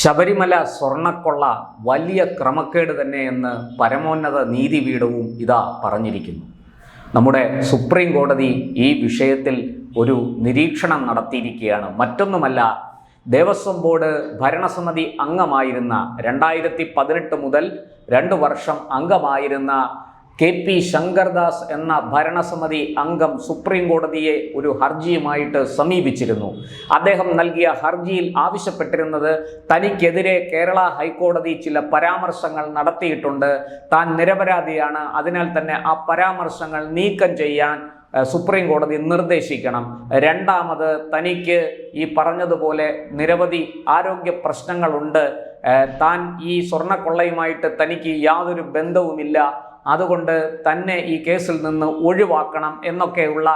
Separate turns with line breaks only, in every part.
ശബരിമല സ്വർണക്കൊള്ള വലിയ ക്രമക്കേട് തന്നെയെന്ന് പരമോന്നത നീതിപീഠവും ഇതാ പറഞ്ഞിരിക്കുന്നു. നമ്മുടെ സുപ്രീം കോടതി ഈ വിഷയത്തിൽ ഒരു നിരീക്ഷണം നടത്തിയിരിക്കുകയാണ്. മറ്റൊന്നുമല്ല ദേവസ്വം ബോർഡ് ഭരണസമിതി അംഗമായിരുന്ന രണ്ടായിരത്തി പതിനെട്ട് മുതൽ രണ്ട് വർഷം അംഗമായിരുന്ന കെ പി ശങ്കർദാസ് എന്ന ഭരണസമിതി അംഗം സുപ്രീം കോടതിയെ ഒരു ഹർജിയുമായിട്ട് സമീപിച്ചിരുന്നു. അദ്ദേഹം നൽകിയ ഹർജിയിൽ ആവശ്യപ്പെട്ടിരുന്നത് തനിക്കെതിരെ കേരള ഹൈക്കോടതി ചില പരാമർശങ്ങൾ നടത്തിയിട്ടുണ്ട്. താൻ നിരപരാധിയാണ്. അതിനാൽ തന്നെ ആ പരാമർശങ്ങൾ നീക്കം ചെയ്യാൻ സുപ്രീം കോടതി നിർദ്ദേശിക്കണം. രണ്ടാമത് തനിക്ക് ഈ പറഞ്ഞതുപോലെ നിരവധി ആരോഗ്യ പ്രശ്നങ്ങളുണ്ട്. താൻ ഈ സ്വർണക്കൊള്ളയുമായിട്ട് തനിക്ക് യാതൊരു ബന്ധവുമില്ല. അതുകൊണ്ട് തന്നെ ഈ കേസിൽ നിന്ന് ഒഴിവാക്കണം എന്നൊക്കെയുള്ള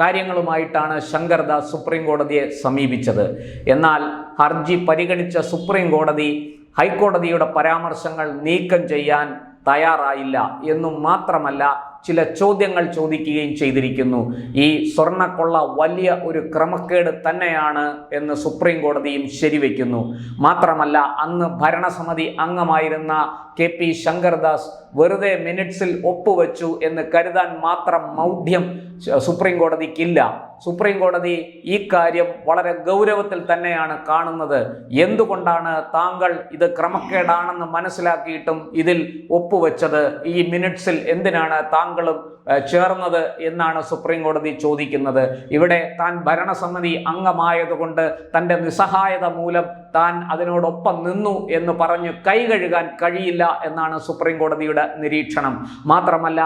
കാര്യങ്ങളുമായിട്ടാണ് ശങ്കർദാസ് സുപ്രീം കോടതിയെ സമീപിച്ചത്. എന്നാൽ ഹർജി പരിഗണിച്ച സുപ്രീം കോടതി ഹൈക്കോടതിയുടെ പരാമർശങ്ങൾ നീക്കം ചെയ്യാൻ തയ്യാറായില്ല എന്നും മാത്രമല്ല ചില ചോദ്യങ്ങൾ ചോദിക്കുകയും ചെയ്തിരിക്കുന്നു. ഈ സ്വർണക്കൊള്ള വലിയ ഒരു ക്രമക്കേട് തന്നെയാണ് എന്ന് സുപ്രീം കോടതിയും ശരിവെക്കുന്നു. മാത്രമല്ല അന്ന് ഭരണസമിതി അംഗമായിരുന്ന കെ പി ശങ്കർദാസ് വെറുതെ മിനിറ്റ്സിൽ ഒപ്പുവെച്ചു എന്ന് കരുതാൻ മാത്രം മൗഢ്യം സുപ്രീം കോടതിക്കില്ല. സുപ്രീം കോടതി ഈ കാര്യം വളരെ ഗൗരവത്തിൽ തന്നെയാണ് കാണുന്നത്. എന്തുകൊണ്ടാണ് താങ്കൾ ഇത് ക്രമക്കേടാണെന്ന് മനസ്സിലാക്കിയിട്ടും ഇതിൽ ഒപ്പുവെച്ചത്? ഈ മിനിറ്റ്സിൽ എന്തിനാണ് താങ്കളും ചേർന്നത് എന്നാണ് സുപ്രീം കോടതി ചോദിക്കുന്നത്. ഇവിടെ താൻ ഭരണസമിതി അംഗമായതുകൊണ്ട് തന്റെ നിസ്സഹായത മൂലം താൻ അതിനോടൊപ്പം നിന്നു എന്ന് പറഞ്ഞ് കൈ കഴുകാൻ കഴിയില്ല എന്നാണ് സുപ്രീം കോടതിയുടെ നിരീക്ഷണം. മാത്രമല്ല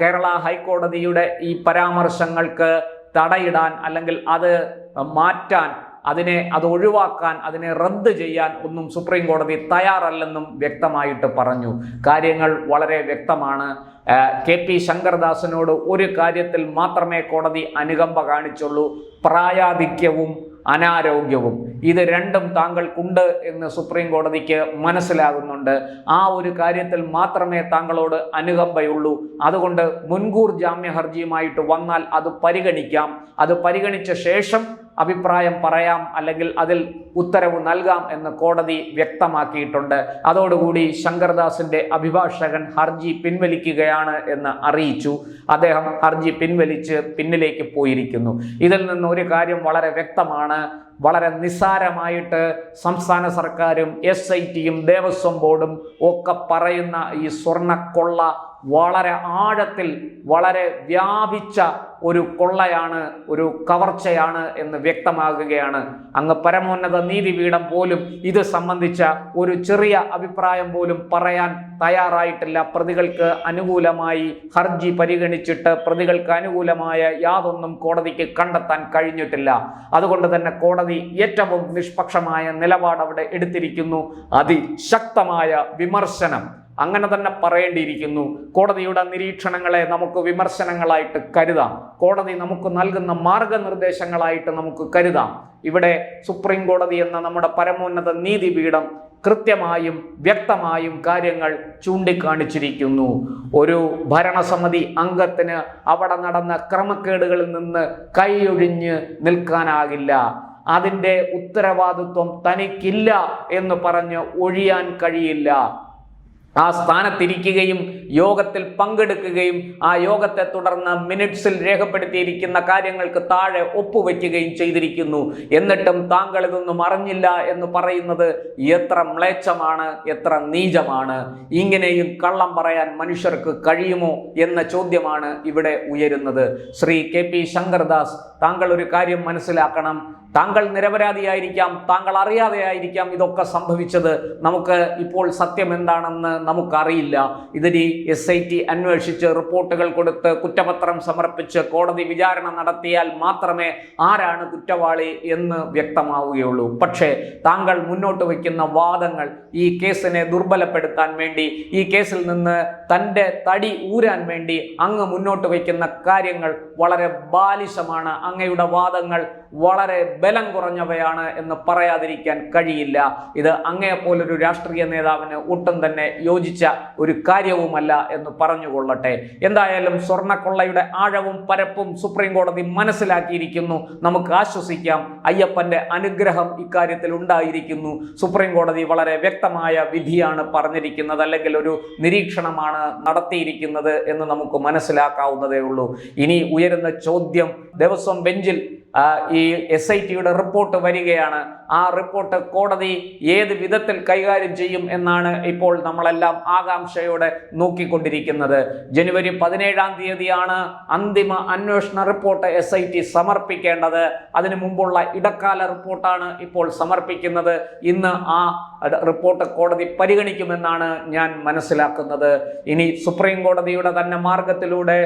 കേരള ഹൈക്കോടതിയുടെ ഈ പരാമർശങ്ങൾക്ക് തടയിടാൻ അല്ലെങ്കിൽ അത് മാറ്റാൻ അതിനെ അത് ഒഴിവാക്കാൻ അതിനെ റദ്ദ് ചെയ്യാൻ ഒന്നും സുപ്രീം കോടതി തയ്യാറല്ലെന്നും വ്യക്തമായിട്ട് പറഞ്ഞു. കാര്യങ്ങൾ വളരെ വ്യക്തമാണ്. കെ പി ശങ്കർദാസിനോട് ഒരു കാര്യത്തിൽ മാത്രമേ കോടതി അനുകമ്പ കാണിച്ചുള്ളൂ. പ്രായാധിക്യവും അനാരോഗ്യവും. ഇത് രണ്ടും താങ്കൾക്കുണ്ട് എന്ന് സുപ്രീം കോടതിക്ക് മനസ്സിലാകുന്നുണ്ട്. ആ ഒരു കാര്യത്തിൽ മാത്രമേ താങ്കളോട് അനുകമ്പയുള്ളൂ. അതുകൊണ്ട് മുൻകൂർ ജാമ്യ ഹർജിയുമായിട്ട് വന്നാൽ അത് പരിഗണിക്കാം. അത് പരിഗണിച്ച ശേഷം അഭിപ്രായം പറയാം അല്ലെങ്കിൽ അതിൽ ഉത്തരവ് നൽകാം എന്ന് കോടതി വ്യക്തമാക്കിയിട്ടുണ്ട്. അതോടുകൂടി ശങ്കർദാസിന്റെ അഭിഭാഷകൻ ഹർജി പിൻവലിക്കുകയാണ്. എന്ന് അറിയിച്ചു. അദ്ദേഹം ഹർജി പിൻവലിച്ച് പിന്നിലേക്ക് പോയിരിക്കുന്നു. ഇതിൽ നിന്ന് ഒരു കാര്യം വളരെ വ്യക്തമാണ്. വളരെ നിസ്സാരമായിട്ട് സംസ്ഥാന സർക്കാരും എസ് ഐ ടിയും ദേവസ്വം ബോർഡും ഒക്കെ പറയുന്ന ഈ സ്വർണക്കൊള്ള വളരെ ആഴത്തിൽ വളരെ വ്യാപിച്ച ഒരു കൊള്ളയാണ് ഒരു കവർച്ചയാണ് എന്ന് വ്യക്തമാകുകയാണ്. അങ്ങ് പരമോന്നത നീതിപീഠം പോലും ഇത് സംബന്ധിച്ച ഒരു ചെറിയ അഭിപ്രായം പോലും പറയാൻ തയ്യാറായിട്ടില്ല. പ്രതികൾക്ക് അനുകൂലമായി ഹർജി പരിഗണിച്ചിട്ട് പ്രതികൾക്ക് അനുകൂലമായ യാതൊന്നും കോടതിക്ക് കണ്ടെത്താൻ കഴിഞ്ഞിട്ടില്ല. അതുകൊണ്ട് തന്നെ കോടതി ഏറ്റവും നിഷ്പക്ഷമായ നിലപാട് അവിടെ എടുത്തിരിക്കുന്നു. അതിശക്തമായ വിമർശനം. അങ്ങനെ തന്നെ പറയേണ്ടിയിരിക്കുന്നു. കോടതിയുടെ നിരീക്ഷണങ്ങളെ നമുക്ക് വിമർശനങ്ങളായിട്ട് കരുതാം. കോടതി നമുക്ക് നൽകുന്ന മാർഗനിർദ്ദേശങ്ങളായിട്ട് നമുക്ക് കരുതാം. ഇവിടെ സുപ്രീം കോടതി എന്ന നമ്മുടെ പരമോന്നത നീതിപീഠം കൃത്യമായും വ്യക്തമായും കാര്യങ്ങൾ ചൂണ്ടിക്കാണിച്ചിരിക്കുന്നു. ഒരു ഭരണസമിതി അംഗത്തിന് അവിടെ നടന്ന ക്രമക്കേടുകളിൽ നിന്ന് കൈയൊഴിഞ്ഞ് നിൽക്കാനാകില്ല. അതിന്റെ ഉത്തരവാദിത്വം തനിക്കില്ല എന്ന് പറഞ്ഞ് ഒഴിയാൻ കഴിയില്ല. ആ സ്ഥാനത്തിരിക്കുകയും യോഗത്തിൽ പങ്കെടുക്കുകയും ആ യോഗത്തെ തുടർന്ന് മിനിറ്റ്സിൽ രേഖപ്പെടുത്തിയിരിക്കുന്ന കാര്യങ്ങൾക്ക് താഴെ ഒപ്പുവെക്കുകയും ചെയ്തിരിക്കുന്നു. എന്നിട്ടും താങ്കൾ ഇതൊന്നും അറിഞ്ഞില്ല എന്ന് പറയുന്നത് എത്ര മ്ലേച്ഛമാണ് എത്ര നീചമാണ്. ഇങ്ങനെയും കള്ളം പറയാൻ മനുഷ്യർക്ക് കഴിയുമോ എന്ന ചോദ്യമാണ് ഇവിടെ ഉയരുന്നത്. ശ്രീ കെ പി ശങ്കർദാസ് താങ്കൾ ഒരു കാര്യം മനസ്സിലാക്കണം. താങ്കൾ നിരപരാധിയായിരിക്കാം താങ്കൾ അറിയാതെ ആയിരിക്കാം ഇതൊക്കെ സംഭവിച്ചത്. നമുക്ക് ഇപ്പോൾ സത്യം എന്താണെന്ന് നമുക്കറിയില്ല. ഇതിന് എസ് ഐ ടി അന്വേഷിച്ച് റിപ്പോർട്ടുകൾ കൊടുത്ത് കുറ്റപത്രം സമർപ്പിച്ച് കോടതി വിചാരണ നടത്തിയാൽ മാത്രമേ ആരാണ് കുറ്റവാളി എന്ന് വ്യക്തമാവുകയുള്ളൂ. പക്ഷേ താങ്കൾ മുന്നോട്ട് വയ്ക്കുന്ന വാദങ്ങൾ ഈ കേസിനെ ദുർബലപ്പെടുത്താൻ വേണ്ടി ഈ കേസിൽ നിന്ന് തന്റെ തടി ഊരാൻ വേണ്ടി അങ്ങ് മുന്നോട്ട് വയ്ക്കുന്ന കാര്യങ്ങൾ വളരെ ബാലിശമാണ്. അങ്ങയുടെ വാദങ്ങൾ വളരെ ബലം കുറഞ്ഞവയാണ് എന്ന് പറയാതിരിക്കാൻ കഴിയില്ല. ഇത് അങ്ങയെപ്പോലൊരു രാഷ്ട്രീയ നേതാവിന് ഒട്ടും തന്നെ യോജിച്ച ഒരു കാര്യവുമല്ല. എന്ന് പറഞ്ഞുകൊള്ളട്ടെ. എന്തായാലും സ്വർണക്കൊള്ളയുടെ ആഴവും പരപ്പും സുപ്രീം കോടതി മനസ്സിലാക്കിയിരിക്കുന്നു. നമുക്ക് ആശ്വസിക്കാം. അയ്യപ്പന്റെ അനുഗ്രഹം ഇക്കാര്യത്തിൽ ഉണ്ടായിരിക്കുന്നു. സുപ്രീം കോടതി വളരെ വ്യക്തമായ വിധിയാണ് പറഞ്ഞിരിക്കുന്നത്. അല്ലെങ്കിൽ ഒരു നിരീക്ഷണമാണ് നടത്തിയിരിക്കുന്നത് എന്ന് നമുക്ക് മനസ്സിലാക്കാവുന്നതേ ഉള്ളൂ. ഇനി ഉയരുന്ന ചോദ്യം ദേവസ്വം ബെഞ്ചിൽ ഈ എസ് ഐ ടിയുടെ റിപ്പോർട്ട് വരികയാണ്. ആ റിപ്പോർട്ട് കോടതി ഏത് വിധത്തിൽ കൈകാര്യം ചെയ്യും എന്നാണ് ഇപ്പോൾ നമ്മളെല്ലാം ആകാംക്ഷയോടെ നോക്കിക്കൊണ്ടിരിക്കുന്നത്. ജനുവരി പതിനേഴാം തീയതിയാണ് അന്തിമ അന്വേഷണ റിപ്പോർട്ട് എസ് ഐ ടി സമർപ്പിക്കേണ്ടത്. അതിനു മുമ്പുള്ള ഇടക്കാല റിപ്പോർട്ടാണ് ഇപ്പോൾ സമർപ്പിക്കുന്നത്. ഇന്ന് ആ റിപ്പോർട്ട് കോടതി പരിഗണിക്കുമെന്നാണ് ഞാൻ മനസ്സിലാക്കുന്നത്. ഇനി സുപ്രീം കോടതിയുടെ തന്നെ മാർഗത്തിലൂടെ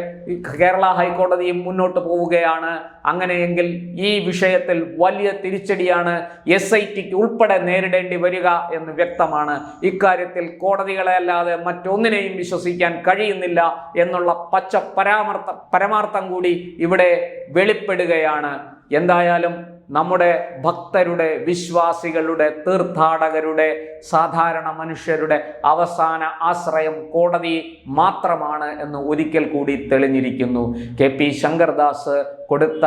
കേരള ഹൈക്കോടതിയും മുന്നോട്ട് പോവുകയാണ്. അങ്ങനെയെങ്കിൽ ഈ വിഷയത്തിൽ വലിയ തിരിച്ചടിയാണ് എസ് ഐ ടിക്ക് ഉൾപ്പെടെ നേരിടേണ്ടി വരിക എന്ന് വ്യക്തമാണ്. ഇക്കാര്യത്തിൽ കോടതികളെ അല്ലാതെ മറ്റൊന്നിനെയും വിശ്വസിക്കാൻ കഴിയുന്നില്ല എന്നുള്ള പച്ച പരാമർത്ഥ പരമാർത്ഥം കൂടി ഇവിടെ വെളിപ്പെടുകയാണ്. എന്തായാലും നമ്മുടെ ഭക്തരുടെ വിശ്വാസികളുടെ തീർത്ഥാടകരുടെ സാധാരണ മനുഷ്യരുടെ അവസാന ആശ്രയം കോടതി മാത്രമാണ് എന്ന് ഒരിക്കൽ കൂടി തെളിഞ്ഞിരിക്കുന്നു. കെ പി ശങ്കർദാസ് കൊടുത്ത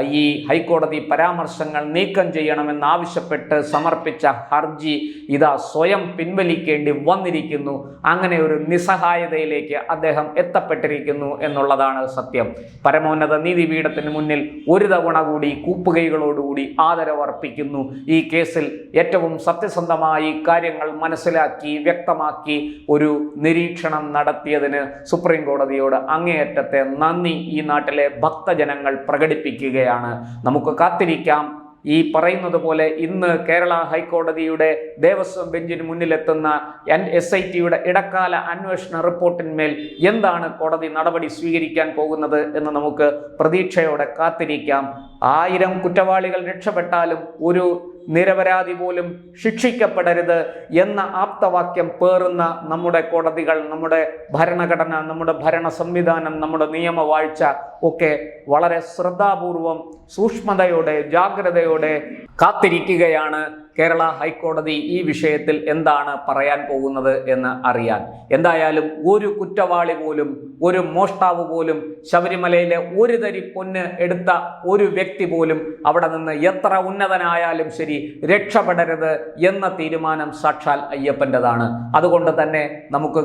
ഈ ഹൈക്കോടതി പരാമർശങ്ങൾ നീക്കം ചെയ്യണമെന്നാവശ്യപ്പെട്ട് സമർപ്പിച്ച ഹർജി ഇതാ സ്വയം പിൻവലിക്കേണ്ടി വന്നിരിക്കുന്നു. അങ്ങനെ ഒരു നിസ്സഹായതയിലേക്ക് അദ്ദേഹം എത്തപ്പെട്ടിരിക്കുന്നു എന്നുള്ളതാണ് സത്യം. പരമോന്നത നീതിപീഠത്തിന് മുന്നിൽ ഒരു തവണ കൂടി കൂപ്പുകൈകളോടുകൂടി ആദരവർപ്പിക്കുന്നു. ഈ കേസിൽ ഏറ്റവും സത്യസന്ധമായി കാര്യങ്ങൾ മനസ്സിലാക്കി വ്യക്തമാക്കി ഒരു നിരീക്ഷണം നടത്തിയതിന് സുപ്രീം കോടതിയോട് അങ്ങേയറ്റത്തെ നന്ദി ഈ നാട്ടിലെ ഭക്തജനങ്ങൾ പ്രകടിപ്പിക്കുകയാണ്. നമുക്ക് കാത്തിരിക്കാം. ഈ പറയുന്നത് പോലെ ഇന്ന് കേരള ഹൈക്കോടതിയുടെ ദേവസ്വം ബെഞ്ചിന് മുന്നിലെത്തുന്ന എൻ എസ് ഐ ടിയുടെ ഇടക്കാല അന്വേഷണ റിപ്പോർട്ടിന്മേൽ എന്താണ് കോടതി നടപടി സ്വീകരിക്കാൻ പോകുന്നത് എന്ന് നമുക്ക് പ്രതീക്ഷയോടെ കാത്തിരിക്കാം. ആയിരം കുറ്റവാളികൾ രക്ഷപ്പെട്ടാലും ഒരു നിരപരാധി പോലും ശിക്ഷിക്കപ്പെടരുത് എന്ന ആപ്തവാക്യം പേറുന്ന നമ്മുടെ കോടതികൾ നമ്മുടെ ഭരണഘടന നമ്മുടെ ഭരണ സംവിധാനം നമ്മുടെ നിയമവാഴ്ച ഒക്കെ വളരെ ശ്രദ്ധാപൂർവം സൂക്ഷ്മതയോടെ ജാഗ്രതയോടെ കാത്തിരിക്കുകയാണ്. കേരള ഹൈക്കോടതി ഈ വിഷയത്തിൽ എന്താണ് പറയാൻ പോകുന്നത് എന്ന് അറിയാൻ. എന്തായാലും ഒരു കുറ്റവാളി പോലും ഒരു മോഷ്ടാവ് പോലും ശബരിമലയിലെ ഒരു തരി പൊന്ന് എടുത്ത ഒരു വ്യക്തി പോലും അവിടെ നിന്ന് എത്ര ഉന്നതനായാലും ശരി രക്ഷപ്പെടരുത് എന്ന തീരുമാനം സാക്ഷാൽ അയ്യപ്പന്റെതാണ്. അതുകൊണ്ട് തന്നെ നമുക്ക്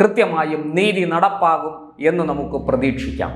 കൃത്യമായും നീതി നടപ്പാകും എന്ന് നമുക്ക് പ്രതീക്ഷിക്കാം.